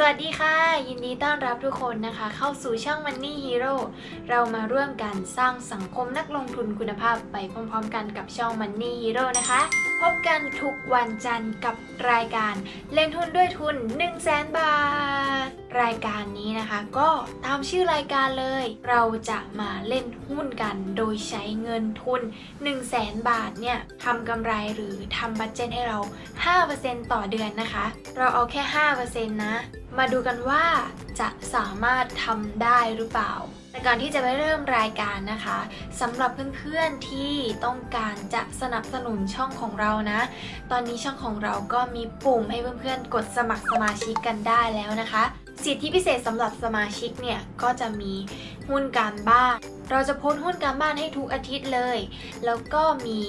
สวัสดีค่ะ ยินดีต้อนรับทุกคนนะคะ เข้าสู่ช่อง Money Hero เรามาร่วมกันสร้างสังคมนักลงทุนคุณภาพไปพร้อมๆ กันกับช่อง Money Hero นะคะ พบกันทุกวันจันทร์กับรายการเล่นทุนด้วยทุน 1 0 0 0 0แสนบาท รายการนี้นะคะ ก็ตามชื่อรายการเลย เราจะมาเล่นหุ้นกัน โดยใช้เงินทุน 1 0 0 0 0แบาทเนี่ยทำกำไรหรือทำบัตเจตให้เรา 5%ต่อเดือนนะคะ เราเอาแค่ 5%นะ มาดูกันว่าจะสามารถทำได้หรือเปล่าแต่ก่อนที่จะไปเริ่มรายการนะคะสำหรับเพื่อนๆที่ต้องการจะสนับสนุนช่องของเรานะ ตอนนี้ช่องของเราก็มีปุ่มให้เพื่อนๆ กดสมัครสมาชิกกันได้แล้วนะคะ สิทธิพิเศษสำหรับสมาชิกเนี่ยก็จะมีหุ้นการบ้าน เราจะโพสต์หุ้นการบ้านให้ทุกอาทิตย์เลย แล้วก็มี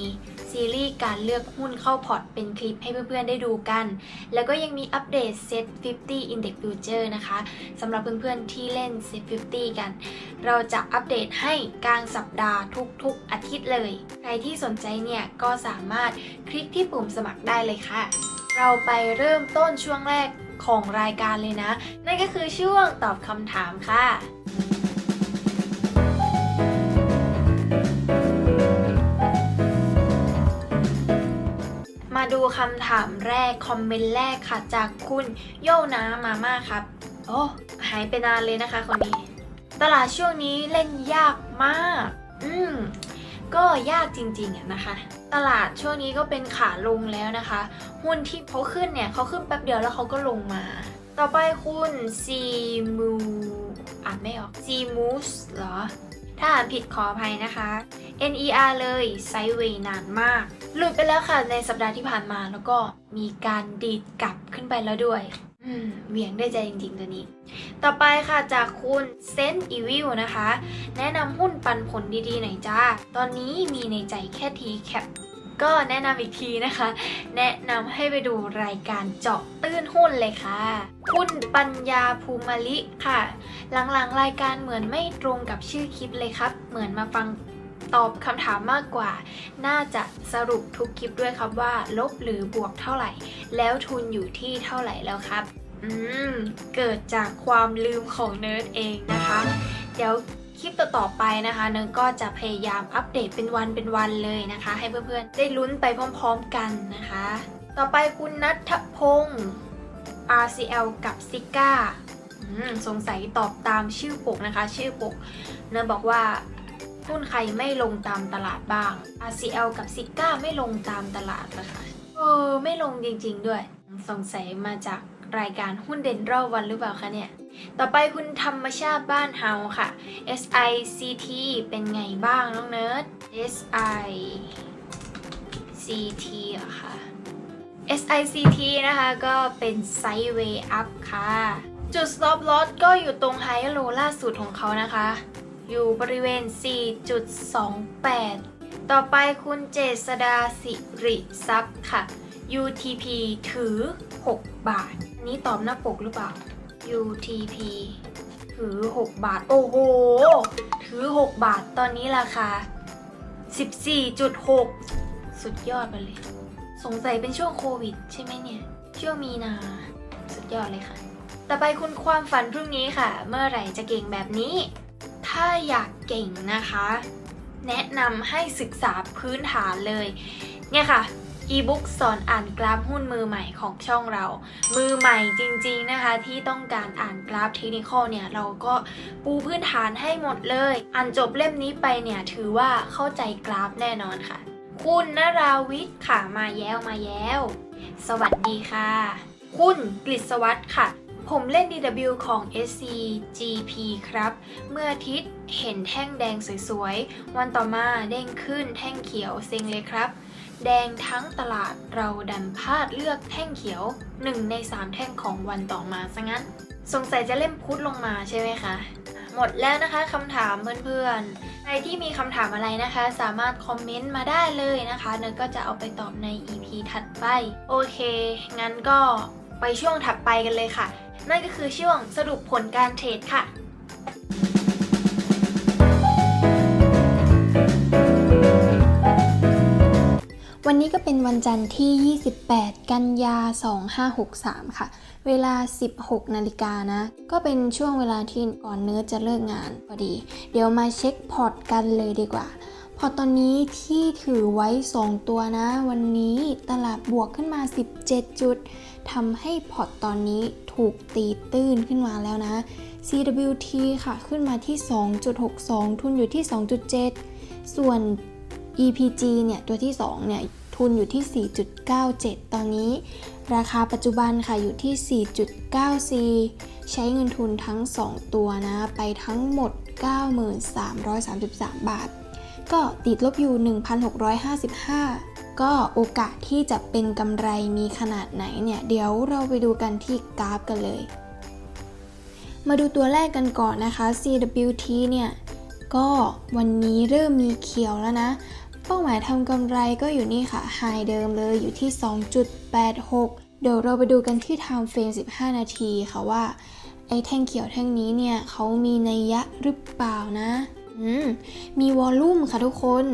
ซีรีส์การเลือกหุ้นเข้าพอร์ตเป็นคลิปให้เพื่อนๆได้ดูกัน แล้วก็ยังมีอัปเดต Set 50 Index Future นะคะสำหรับเพื่อนๆที่เล่น Set 50 กัน เราจะอัปเดตให้กลางสัปดาห์ทุกๆ อาทิตย์เลย ใครที่สนใจเนี่ยก็สามารถคลิกที่ปุ่มสมัครได้เลยค่ะ เราไปเริ่มต้นช่วงแรกของรายการเลยนะ นั่นก็คือช่วงตอบคำถามค่ะ ดูคำถามแรก คอมเมนต์แรกค่ะ จากคุณโยนามาม่าครับ โอ้หายไปนานเลยนะคะคนนี้ ตลาดช่วงนี้เล่นยากมาก อืมก็ยากจริงๆอะนะคะ ตลาดช่วงนี้ก็เป็นขาลงแล้วนะคะ หุ้นที่เขาขึ้นเนี่ยเขาขึ้นแป๊บเดียวแล้วเขาก็ลงมา ต่อไปคุณซีมูอ่านไม่ออกซีมูสเหรอ ถ้าอ่านผิดขออภัยนะคะ NER เลยไซด์เวย์นานมาก หลุดไปแล้วค่ะในสัปดาห์ที่ผ่านมาแล้วก็มีการดีดกลับขึ้นไปแล้วด้วยอืมเหวี่ยงได้ใจจริงๆตัวนี้ ต่อไปค่ะจากคุณเซนต์อีวิลนะคะ แนะนำหุ้นปันผลดีๆหน่อยจ้า ตอนนี้มีในใจแค่ทีแคปก็แนะนำอีกทีนะคะ แนะนำให้ไปดูรายการเจาะตื้นหุ้นเลยค่ะคุณปัญญาภูมิลิค่ะ หลังๆ รายการเหมือนไม่ตรงกับชื่อคลิปเลยครับ เหมือนมาฟัง ตอบคำถามมากกว่า น่าจะสรุปทุกคลิปด้วยครับว่า ลบหรือบวกเท่าไหร่ แล้วทุนอยู่ที่เท่าไหร่แล้วครับ อืม เกิดจากความลืมของเนิร์ดเองนะคะ เดี๋ยวคลิปต่อๆไปนะคะเนิร์ดก็จะพยายามอัปเดตเป็นวันเป็นวันเลยนะคะ ให้เพื่อนๆ ได้ลุ้นไปพร้อมๆกันนะคะ ต่อไปคุณนัทพงศ์ RCL กับซิก้าสงสัยตอบตามชื่อปกนะคะ ชื่อปกเนิร์ดบอกว่า หุ้นใครไม่ลงตามตลาดบ้าง RCL กับซิก้าไม่ลงตามตลาดนะคะเออไม่ลงจริงๆด้วย สงสัยมาจากรายการหุ้นเด่นรอบวันหรือเปล่าคะเนี่ย ต่อไปคุณธรรมชาติบ้านเฮาค่ะ SICT เป็นไงบ้างน้องเนิร์ด SICT เหรอคะ SICT นะคะก็เป็นไซด์เวย์อัพค่ะ จุด stop loss ก็อยู่ตรงไฮโลล่าสุดของเขานะคะ อยู่บริเวณ 4.28 ต่อไปคุณเจษดาสิริทรัพย์ค่ะ UTP ถือ 6 บาทอันนี้ตอบหน้าปกหรือเปล่า UTP ถือ 6 บาท โอ้โห ถือ 6 บาท ตอนนี้ราคา 14.6 สุดยอดไปเลย สงสัยเป็นช่วงโควิด ใช่ไหมเนี่ย ช่วงมีนา สุดยอดเลยค่ะ ต่อไปคุณความฝันพรุ่งนี้ค่ะ เมื่อไหร่จะเก่งแบบนี้ ถ้าอยากเก่งนะคะ แนะนำให้ศึกษาพื้นฐานเลย เนี่ยค่ะอีบุ๊กสอนอ่านกราฟหุ้นมือใหม่ของช่องเรา มือใหม่จริงๆนะคะ ที่ต้องการอ่านกราฟเทคนิคเนี่ย เราก็ปูพื้นฐานให้หมดเลย อ่านจบเล่มนี้ไปเนี่ย ถือว่าเข้าใจกราฟแน่นอนค่ะ คุณนราวิทย์ค่ะมาแย้วมาแย้ว สวัสดีค่ะ คุณกฤษวัตรค่ะ ผมเล่น DW ของ SCGP ครับ เมื่ออาทิตย์เห็นแท่งแดงสวยๆ วันต่อมาเด้งขึ้นแท่งเขียวเซ็งเลยครับ แดงทั้งตลาดเราดันพลาดเลือกแท่งเขียว 1 ใน 3 แท่งของวันต่อมาซะงั้น สงสัยจะเล่มพุธลงมาใช่ไหมคะ หมดแล้วนะคะคำถามเพื่อนๆ ใครที่มีคำถามอะไรนะคะ สามารถคอมเมนต์มาได้เลยนะคะเนยก็จะเอาไปตอบใน EP ถัดไป โอเค งั้นก็ไปช่วงถัดไปกันเลยค่ะ นั่นก็คือช่วงสรุปผลการเทรดค่ะวันนี้ก็เป็นวันจันทร์ที่ 28 กันยา 2563 ค่ะ เวลา 16 นาฬิกานะ ก็เป็นช่วงเวลาที่ก่อนเนื้อจะเลิกงานพอดี เดี๋ยวมาเช็คพอร์ตกันเลยดีกว่า พอตอนนี้ที่ถือไว้ 2 ตัวนะ วันนี้ตลาดบวกขึ้นมา 17 จุด ทำให้พอร์ตตอนนี้ถูกตีตื้นขึ้นมาแล้วนะ CWT ค่ะ ขึ้นมาที่ 2.62 ทุนอยู่ที่ 2.7 ส่วน EPG เนี่ย ตัวที่ 2 เนี่ย ทุนอยู่ที่ 4.97 ตอนนี้ ราคาปัจจุบันค่ะ อยู่ที่ 4.94 ใช้เงินทุนทั้ง 2 ตัวนะ ไปทั้งหมด 9333บาท ก็ติดลบอยู่ 1,655 ก็โอกาสที่จะเป็นกำไรมีขนาดไหนเนี่ยเดี๋ยวเราไปดูกันที่กราฟกันเลย มาดูตัวแรกกันก่อนนะคะ CWT เนี่ยก็วันนี้เริ่มมีเขียวแล้วนะ เป้าหมายทำกำไรก็อยู่นี่ค่ะไฮเดิมเลยอยู่ที่ 2.86 เดี๋ยวเราไปดูกันที่ time frame 15 นาทีค่ะว่า ไอ้แท่งเขียวแท่งนี้เนี่ยเขามีนัยยะหรือเปล่านะ อืม มีวอลลุ่มค่ะทุกคน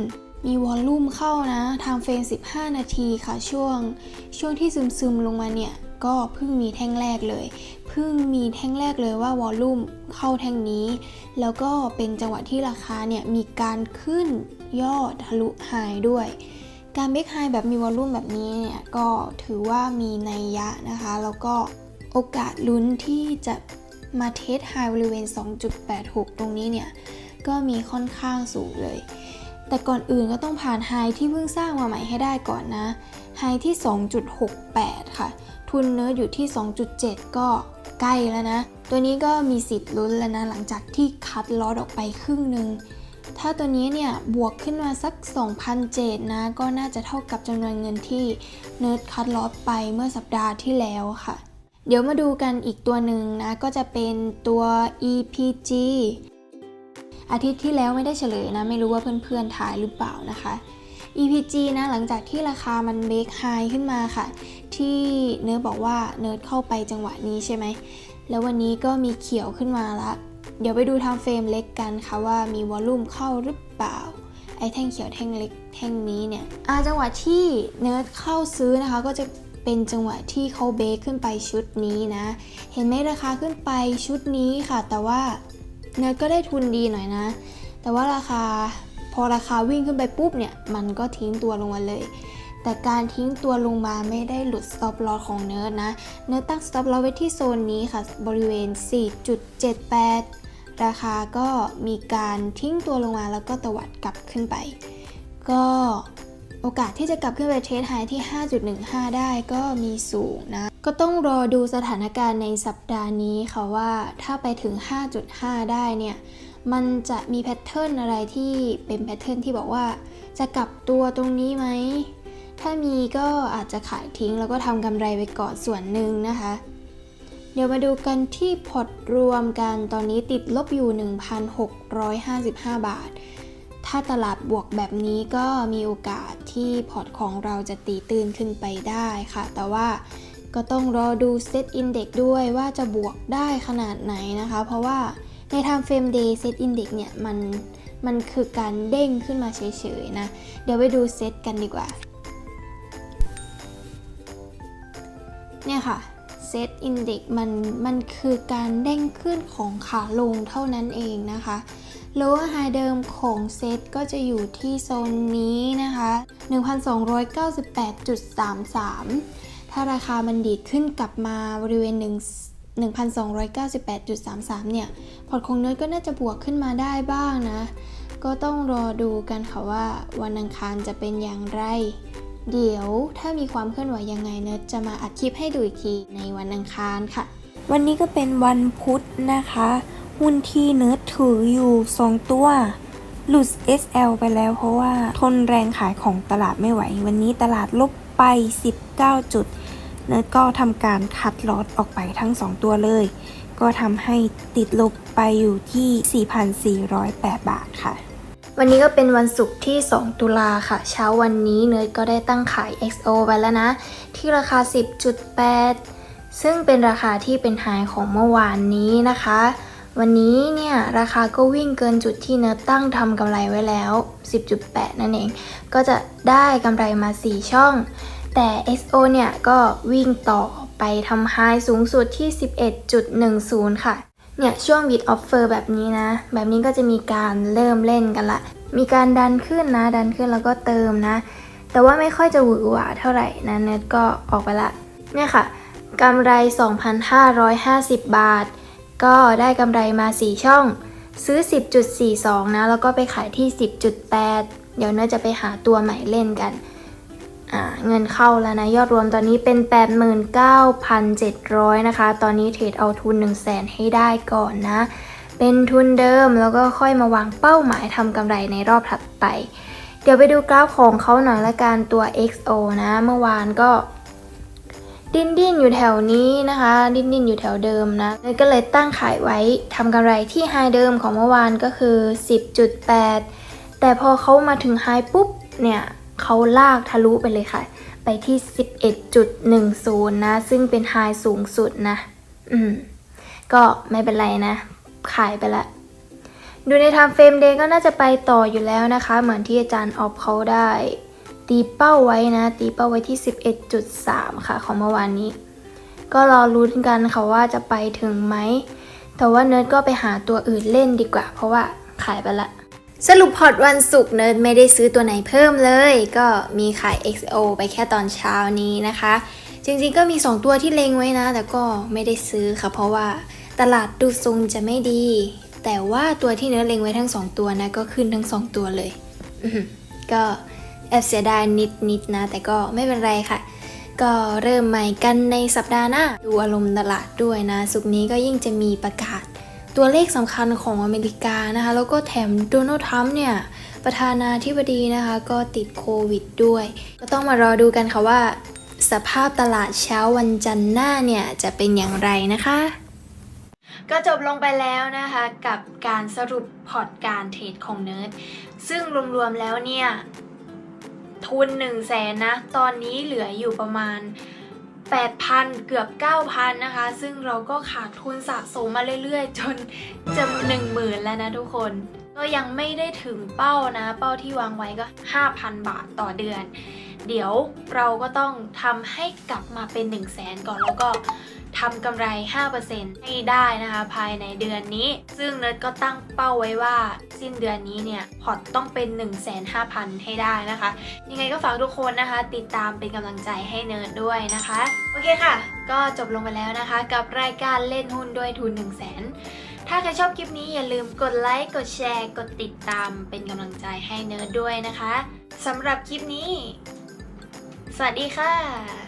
มีวอลลุ่มเข้านะ ทางเฟรม15 นาทีค่ะช่วง ช่วงที่ซึมซึมๆลงมาเนี่ย ก็เพิ่งมีแท่งแรกเลย เพิ่งมีแท่งแรกเลยว่าวอลลุ่มเข้าแท่งนี้ แล้วก็เป็นจังหวะที่ราคาเนี่ยมีการขึ้นยอดทะลุไฮด้วย การเบรกไฮแบบมีวอลลุ่มแบบนี้เนี่ยก็ถือว่ามีนัยยะนะคะ แล้วก็โอกาสลุ้นที่จะมาเทสไฮบริเวณ 2.86 ตรงนี้เนี่ย ก็มีค่อนข้างสูงเลย แต่ก่อนอื่นก็ต้องผ่านไฮที่เพิ่งสร้างมาใหม่ให้ได้ก่อนนะไฮที่ 2.68 ค่ะ ทุนเนื้ออยู่ที่ 2.7 ก็ใกล้แล้วนะ ตัวนี้ก็มีสิทธิ์ลุ้นแล้วนะ หลังจากที่คัดลอตออกไปครึ่งหนึ่งถ้าตัวนี้เนี่ยบวกขึ้นมาสัก 2,007นะ ก็น่าจะเท่ากับจำนวนเงินที่เนิร์ดคัดลอตไปเมื่อสัปดาห์ที่แล้วค่ะ เดี๋ยวมาดูกันอีกตัวหนึ่งนะ ก็จะเป็นตัว EPG อาทิตย์ที่แล้วไม่ได้เฉลยนะ ไม่รู้ว่าเพื่อนๆทายหรือเปล่านะคะ EPG นะหลังจากที่ราคามันเบรกไฮขึ้นมาค่ะ ที่เนิร์ดบอกว่าเนิร์ดเข้าไปจังหวะนี้ใช่ไหม แล้ววันนี้ก็มีเขียวขึ้นมาละ เดี๋ยวไปดูทางเฟรมเล็กกันค่ะว่ามีวอลลุ่มเข้าหรือเปล่าไอ้แท่งเขียวแท่งเล็กแท่งนี้เนี่ยอาจังหวะที่เนิร์ดเข้าซื้อนะคะก็จะเป็นจังหวะที่เขาเบรกขึ้นไปชุดนี้นะ เห็นไหมราคาขึ้นไปชุดนี้ค่ะ แต่ว่า เนิร์ก็ได้ทุนดีหน่อยนะ แต่ว่าราคาพอราคาวิ่งขึ้นไปปุ๊บเนี่ย มันก็ทิ้งตัวลงมาเลย แต่การทิ้งตัวลงมาไม่ได้หลุด stop loss ของเนิร์ดนะ เนิร์ดตั้ง stop loss ไว้ที่โซนนี้ค่ะ บริเวณ 4.78 ราคาก็มีการทิ้งตัวลงมาแล้วก็ตวัดกลับขึ้นไป ก็ โอกาสที่จะกลับขึ้นไปเทสไฮที่ 5.15 ได้ก็มีสูงนะ ก็ต้องรอดูสถานการณ์ในสัปดาห์นี้ค่ะว่าถ้าไปถึง 5.5 ได้เนี่ย มันจะมีแพทเทิร์นอะไรที่เป็นแพทเทิร์นที่บอกว่าจะกลับตัวตรงนี้ไหม ถ้ามีก็อาจจะขายทิ้งแล้วก็ทำกำไรไปก่อนส่วนหนึ่งนะคะ เดี๋ยวมาดูกันที่พอร์ตรวมกันตอนนี้ติดลบอยู่ 1,655 บาท ถ้าตลาดบวกแบบนี้ก็มีโอกาสที่พอร์ตของเราจะตีตื้นขึ้นไปได้ค่ะ แต่ว่าก็ต้องรอดูเซตอินเด็กด้วยว่าจะบวกได้ขนาดไหนนะคะ เพราะว่าใน time frame day set index เนี่ยมันมันคือการเด้งขึ้นมาเฉยๆนะ เดี๋ยวไปดูเซตกันดีกว่า เนี่ยค่ะเซตอินเด็กมันมันคือการเด้งขึ้นของขาลงเท่านั้นเองนะคะ lower high เดิมของเซตก็จะอยู่ที่โซนนี้นะคะ 1,298.33 ถ้าราคามันดีดขึ้นกลับมาบริเวณ 1 1,298.33 เนี่ย พอร์ตของเนิร์ดก็น่าจะบวกขึ้นมาได้บ้างนะ ก็ต้องรอดูกันค่ะว่าวันอังคารจะเป็นอย่างไร เดี๋ยวถ้ามีความเคลื่อนไหวยังไงเนิร์ดจะมาอัดคลิปให้ดูอีกทีในวันอังคารค่ะ วันนี้ก็เป็นวันพุธนะคะ หุ้นที่เนิร์ดถืออยู่ 2 ตัว หลุด SL ไปแล้วเพราะว่าทนแรงขายของตลาดไม่ไหว วันนี้ตลาดลบไป 19 จุด เนิร์ดก็ทำการคัดลอตออกไปทั้ง 2 ตัวเลย ก็ทำให้ติดลบไปอยู่ที่ 4,408 บาทค่ะ วันนี้ก็เป็นวันศุกร์ที่ 2 ตุลาค่ะ เช้าวันนี้เนยก็ได้ตั้งขาย XO ไปแล้วนะ ที่ราคา 10.8 ซึ่งเป็นราคาที่เป็นไฮของเมื่อวานนี้นะคะ วันนี้เนี่ยราคาก็วิ่งเกินจุดที่เนิร์ตั้งทำกำไรไว้แล้ว 10.8 นั่นเอง ก็จะได้กำไรมา 4 ช่อง แต่ XO เนี่ยก็วิ่งต่อไปทำไฮสูงสุดที่ 11.10 ค่ะ เนี่ยช่วง bid offer แบบนี้นะ แบบนี้ก็จะมีการเริ่มเล่นกันละ มีการดันขึ้นนะ ดันขึ้นแล้วก็เติมนะ แต่ว่าไม่ค่อยจะหวือหวาเท่าไหร่นะเน็ตก็ออกไปละ เนี่ยค่ะกำไร 2,550 บาท ก็ได้กำไรมา 4 ช่อง ซื้อ 10.42 นะ แล้วก็ไปขายที่ 10.8 เดี๋ยวเน่าจะไปหาตัวใหม่เล่นกันอ่าเงินเข้าแล้วนะ ยอดรวมตอนนี้เป็น 89,700 นะคะ ตอนนี้เทรดเอาทุน 1 0 0 0 0แให้ได้ก่อนนะ เป็นทุนเดิมแล้วก็ค่อยมาวางเป้าหมายทำกำไรในรอบถัดไป เดี๋ยวไปดูกราฟของเขาหน่อยละกันตัว XO นะ เมื่อวานก็ ดิ้นดิ้นอยู่แถวนี้นะคะ ดิ้นดิ้นอยู่แถวเดิมนะเลยก็เลยตั้งขายไว้ทำกำไรที่ไฮเดิมของเมื่อวานก็คือ 10.8 แต่พอเขามาถึงไฮปุ๊บเนี่ยเขาลากทะลุไปเลยค่ะ ไปที่ 11.10 นะ ซึ่งเป็นไฮสูงสุดนะ อืม ก็ไม่เป็นไรนะ ขายไปละ ดูในทางเฟรมเดย์ก็น่าจะไปต่ออยู่แล้วนะคะ เหมือนที่อาจารย์ออฟเขาได้ ตีเป้าไว้นะ ตีเป้าไว้ที่ 11.3 ค่ะ ของเมื่อวานนี้ ก็รอลุ้นกันค่ะว่าจะไปถึงไหม แต่ว่าเนิร์ดก็ไปหาตัวอื่นเล่นดีกว่า เพราะว่าขายไปละ สรุปพอร์ตวันศุกร์เนิร์ดไม่ได้ซื้อตัวไหนเพิ่มเลย ก็มีขาย XO ไปแค่ตอนเช้านี้นะคะ จริงๆก็มี 2 ตัวที่เล็งไว้นะ แต่ก็ไม่ได้ซื้อค่ะ เพราะว่าตลาดดูทรงจะไม่ดี แต่ว่าตัวที่เนิร์ดเล็งไว้ทั้ง 2 ตัวนะ ก็ขึ้นทั้ง 2 ตัวเลยอือหือก็ แอบเสียดายนิดๆนะ แต่ก็ไม่เป็นไรค่ะ ก็เริ่มใหม่กันในสัปดาห์หน้า ดูอารมณ์ตลาดด้วยนะ สุกนี้ก็ยิ่งจะมีประกาศ ตัวเลขสำคัญของอเมริกานะคะ แล้วก็แถมโดนัลด์ทรัมป์เนี่ยประธานาธิบดีนะคะก็ติดโควิดด้วย ก็ต้องมารอดูกันค่ะว่า สภาพตลาดเช้าวันจันทร์หน้าเนี่ยจะเป็นอย่างไรนะคะก็จบลงไปแล้วนะคะกับการสรุปพอร์ตการเทรดของเนิร์ดซึ่งรวมๆแล้วเนี่ย ทุน 1 0 0 0 0แสนนะ ตอนนี้เหลืออยู่ประมาณ 8,000 เกือบ 9,000 นะคะ ซึ่งเราก็ขาดทุนสะสมมาเรื่อยๆ จนจะ1 0,000 แล้วนะทุกคน ก็ยังไม่ได้ถึงเป้านะ เป้าที่วางไว้ก็ 5,000 บาทต่อเดือน เดี๋ยวเราก็ต้องทำให้กลับมาเป็น 1 0 0 0 0แสนก่อนแล้วก็ ทำกำไร 5%ให้ได้นะคะ ภายในเดือนนี้ ซึ่งเนิร์ดก็ตั้งเป้าไว้ว่า สิ้นเดือนนี้เนี่ยพอร์ตต้องเป็น 150,000 ให้ได้นะคะ ยังไงก็ฝากทุกคนนะคะ ติดตามเป็นกำลังใจให้เนิร์ดด้วยนะคะ โอเคค่ะ ก็จบลงไปแล้วนะคะ กับรายการเล่นหุ้นด้วยทุน 1 0 0 0 0แสนถ้าใครชอบคลิปนี้อย่าลืมกดไลค์ กดแชร์ กดติดตามเป็นกำลังใจให้เนิร์ดด้วยนะคะสำหรับคลิปนี้ สวัสดีค่ะ